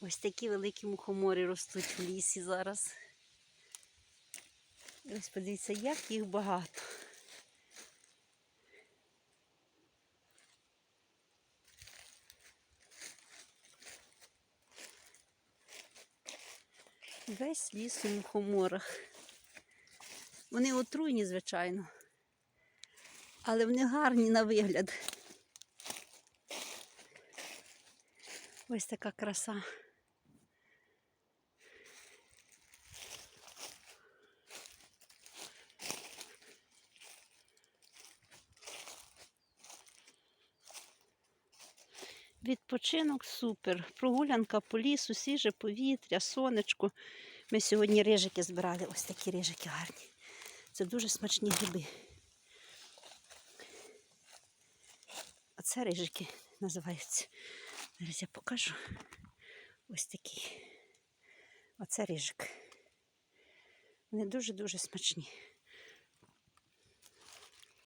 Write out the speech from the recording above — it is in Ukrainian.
Ось такі великі мухомори ростуть в лісі зараз. Ось подивіться, як їх багато. Весь ліс у мухоморах. Вони отруйні, звичайно, але вони гарні на вигляд. Ось така краса. Відпочинок супер. Прогулянка по лісу, свіже повітря, сонечко. Ми сьогодні рижики збирали. Ось такі рижики гарні. Це дуже смачні гриби. А це рижики називаються. Зараз я покажу. Ось такі. Оце рижик. Вони дуже-дуже смачні.